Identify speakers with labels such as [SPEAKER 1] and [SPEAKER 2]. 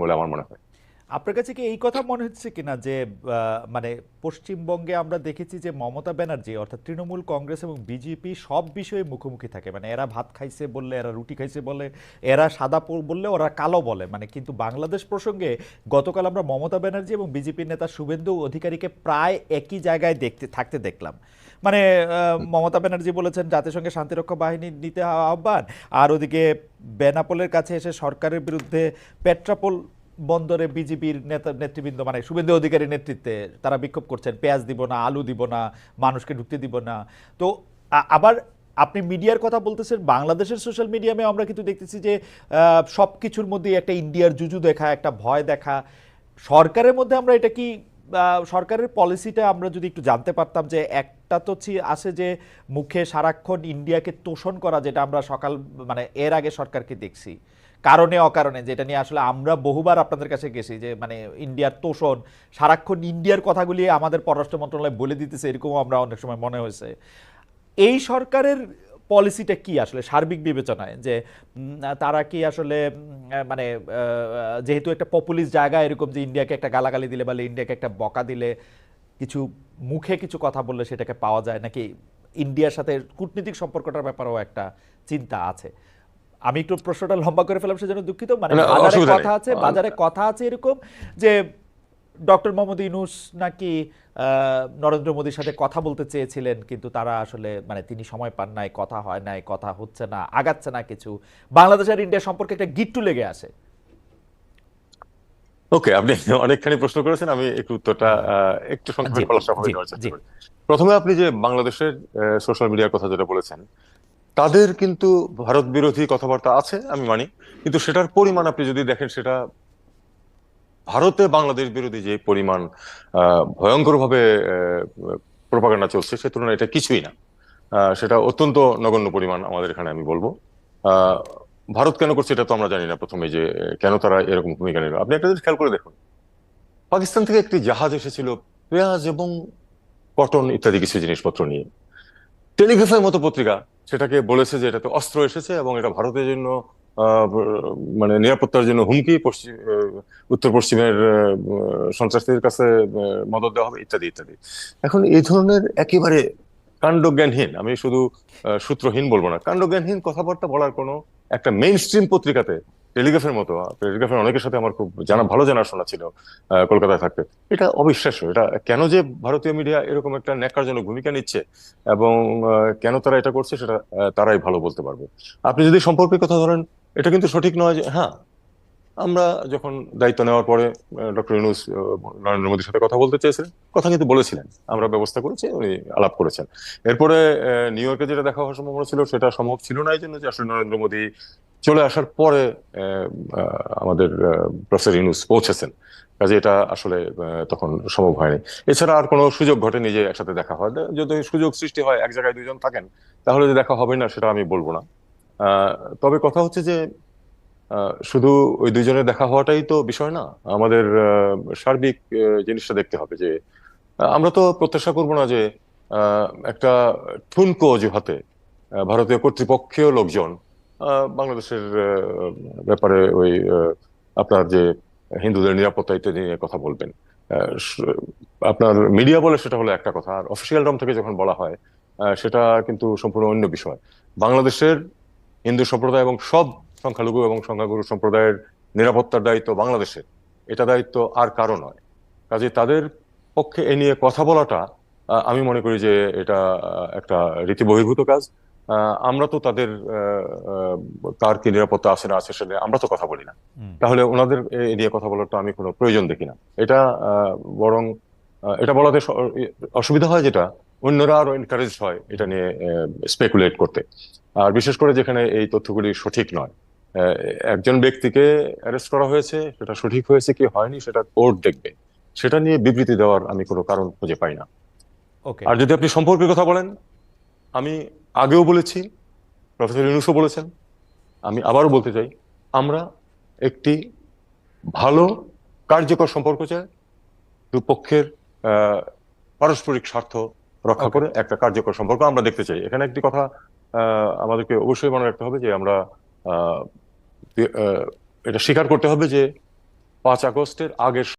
[SPEAKER 1] বলে আমার মনে হয়
[SPEAKER 2] আপনার কাছে কি এই কথা মনে হচ্ছে কিনা যে মানে পশ্চিমবঙ্গে আমরা দেখেছি যে মমতা ব্যানার্জি অর্থাৎ তৃণমূল কংগ্রেস এবং বিজেপি সব বিষয়ে মুখোমুখি থাকে। মানে এরা ভাত খাইছে বললে, এরা রুটি খাইছে বলে, এরা সাদা বললে ওরা কালো বলে। মানে কিন্তু বাংলাদেশ প্রসঙ্গে গতকাল আমরা মমতা ব্যানার্জি এবং বিজেপির নেতা শুভেন্দু অধিকারীকে প্রায় একই জায়গায় দেখতে, থাকতে দেখলাম। মানে মমতা ব্যানার্জি বলেছেন জাতিসংঘের শান্তিরক্ষা বাহিনী নিতে আহ্বান। আর ওদিকে বেনাপোলের কাছে এসে সরকারের বিরুদ্ধে পেট্রাপোল বন্দরে বিজেপির নেতা নেতৃবৃন্দ মানে শুভেন্দু অধিকারীর নেতৃত্বে তারা বিক্ষোভ করছেন। পেঁয়াজ দিব না, আলু দিব না, মানুষকে ঢুকতে দিব না। তো আবার আপনি মিডিয়ার কথা বলতেছেন, বাংলাদেশের সোশ্যাল মিডিয়ামে আমরা কিন্তু দেখতেছি যে সব কিছুর মধ্যে একটা ইন্ডিয়ার জুজু দেখা, একটা ভয় দেখা। সরকারের মধ্যে আমরা এটা কি সরকারের পলিসিটা আমরা যদি একটু জানতে পারতাম যে একটা তো আছে যে মুখে সারাক্ষণ ইন্ডিয়াকে তোষণ করা যেটা আমরা সকাল মানে এর আগে সরকারকে দেখছি। কারণে, অকারণে, যেটা নিয়ে আসলে আমরা বহুবার আপনাদের কাছে গেছি যে মানে ইন্ডিয়ার তোষণ, সারাক্ষণ ইন্ডিয়ার কথাগুলি আমাদের পররাষ্ট্র মন্ত্রণালয় বলে দিতেছে, এরকমও আমরা অনেক সময় মনে হয়েছে। এই সরকারের পলিসিটা কি আসলে? সার্বিক বিবেচনায় যে তারা কি আসলে মানে যেহেতু একটা পপুলিস্ট জায়গা এরকম যে ইন্ডিয়াকে একটা গালাগালি দিলে বা ইন্ডিয়াকে একটা বকা দিলে কিছু মুখে কিছু কথা বললে সেটাকে পাওয়া যায়? নাকি ইন্ডিয়ার সাথে কূটনীতিক সম্পর্কটার ব্যাপারেও একটা চিন্তা আছে? আমি একটু প্রশ্নটা লম্বা করে ফেলাম সেজন্য দুঃখিত। মানে বাজারে কথা আছে বাজারে কথা আছে এরকম যে ডক্টর মোহাম্মদ ইউনুস নাকি নরেন্দ্র মোদীর সাথে কথা বলতে চেয়েছিলেন কিন্তু তারা আসলে মানে তিনি সময় পান নাই কথা হয় নাই কথা হচ্ছে না আগাচ্ছে না কিছু। বাংলাদেশ আর ইন্ডিয়া সম্পর্কে একটা গিট্টু লেগে আসে
[SPEAKER 1] ওকে আপনি অনেকখানি প্রশ্ন করেছেন আমি একটু উত্তরটা একটু সংক্ষেপে
[SPEAKER 2] জি।
[SPEAKER 1] করি। প্রথমে আপনি যে বাংলাদেশের সোশ্যাল মিডিয়ার কথা যেটা বলেছেন তাদের কিন্তু ভারত বিরোধী কথাবার্তা আছে আমি মানি কিন্তু সেটার পরিমাণ আপনি যদি দেখেন সেটা ভারতে বাংলাদেশ বিরোধী যে পরিমাণ ভয়ঙ্কর ভাবে প্রপাগান্ডা চলছে, সে তুলনায় এটা কিছুই না। সেটা অত্যন্ত নগণ্য পরিমাণ আমাদের এখানে আমি বলব। ভারত কেন করছে এটা তো আমরা জানি না প্রথমে যে, কেন তারা এরকম ভূমিকা নিল। আপনি একটা জিনিস খেয়াল করে দেখুন। পাকিস্তান থেকে একটি জাহাজ এসেছিল, পেঁয়াজ এবং কটন ইত্যাদি কিছু জিনিসপত্র নিয়ে। টেলিগ্রাফের মতো পত্রিকা, সেটাকে বলেছে যে এটাতে অস্ত্র এসেছে এবং এটা ভারতের জন্য মানে নিরাপত্তার জন্য হুমকি পশ্চিম উত্তর পশ্চিমের সন্ত্রাসীদের কাছে মদত দেওয়া হবে, ইত্যাদি ইত্যাদি। এখন এই ধরনের একেবারে কাণ্ডজ্ঞানহীন, আমি শুধু সূত্রহীন বলব না, কাণ্ডজ্ঞানহীন কথাবার্তা বলার কোনো একটা মেইন স্ট্রিম পত্রিকাতে, টেলিগ্রাফের মতো টেলিগ্রাফের অনেকের সাথে আমার খুব জানা, ভালো জানাশোনা ছিল কলকাতায় থাকতে। এটা অবিশ্বাস্য, এটা কেন যে ভারতীয় মিডিয়া এরকম একটা ন্যাক্কারজনক ভূমিকা নিচ্ছে এবং কেন তারা এটা করছে সেটা তারাই ভালো বলতে পারবে। আপনি যদি সম্পর্কের কথা ধরেন এটা কিন্তু সঠিক নয় যে হ্যাঁ আমরা যখন দায়িত্ব নেওয়ার পরে ডক্টর ইউনুস নরেন্দ্র মোদীর সাথে কথা বলতে চেয়েছিলেন, কথা কিন্তু বলেছিলেন। আমরা ব্যবস্থা করেছি, উনি আলাপ করেছেন। এরপরে নিউ ইয়র্কে যেটা দেখা হওয়ার সম্ভাবনা ছিল, সেটা সম্ভব ছিল না, এই জন্য যে আসলে নরেন্দ্র মোদী চলে আসার পরে আমাদের প্রফেসর ইউনুস পৌঁছেছেন। কাজে এটা আসলে তখন সম্ভব হয়নি। এছাড়া আর কোনো সুযোগ ঘটেনি যে একসাথে দেখা হয়। যদি সুযোগ সৃষ্টি হয়, এক জায়গায় দুজন থাকেন, তাহলে যে দেখা হবে না, সেটা আমি বলব না। তবে কথা হচ্ছে যে শুধু ওই দুইজনের দেখা হওয়াটাই তো বিষয় না। আমাদের সার্বিক জিনিসটা দেখতে হবে যে আমরা তো প্রত্যাশা করব না যে একটা ঠুনকো অজুহাতে ভারতীয় কর্তৃপক্ষীয় লোকজন বাংলাদেশের ব্যাপারে ওই আপনার যে হিন্দুদের নিরাপত্তা ইত্যাদি নিয়ে কথা বলবেন। আপনার মিডিয়া বলে সেটা হলো একটা কথা। আর অফিসিয়াল রম থেকে যখন বলা হয় সেটা কিন্তু সম্পূর্ণ অন্য বিষয়। বাংলাদেশের হিন্দু সম্প্রদায় এবং সব সংখ্যালঘু এবং সংখ্যাগুরু সম্প্রদায়ের নিরাপত্তার দায়িত্ব বাংলাদেশের। এটা দায়িত্ব আর কারও নয়। কাজে তাদের পক্ষে এ নিয়ে কথা বলাটা আমি মনে করি যে এটা একটা রীতি বহির্ভূত কাজ। আমরা তো তাদের কার কি নিরাপত্তা আছে না আছে সেটা আমরা তো কথা বলি না। তাহলে ওনাদের এ নিয়ে কথা বলার তো আমি কোনো প্রয়োজন দেখি না। এটা আহ, বরং এটা বলাতে অসুবিধা হয় যেটা অন্যরা আরও এনকারেজ হয় এটা নিয়ে স্পেকুলেট করতে। আর বিশেষ করে যেখানে এই তথ্যগুলি সঠিক নয় একজন ব্যক্তিকে অ্যারেস্ট করা হয়েছে সেটা সঠিক হয়েছে কি হয়নি সেটা কোর্ট দেখবে। সেটা নিয়ে বিবৃতি দেওয়ার আমি কোনো কারণ খুঁজে পাই না।
[SPEAKER 2] ওকে।
[SPEAKER 1] আর যদি আপনি সম্পর্কের কথা বলেন আমি আগেও বলেছি প্রফেসর ইউনুসও বলেছেন আমি আবারও বলতে চাই আমরা একটি ভালো কার্যকর সম্পর্ক চাই দুপক্ষের পারস্পরিক স্বার্থ রক্ষা করে একটা কার্যকর সম্পর্ক আমরা দেখতে চাই। এখানে একটি কথা আমাদেরকে অবশ্যই মনে রাখতে হবে যে আমরা এটা স্বীকার করতে হবে যে পাঁচ আগস্টের আগের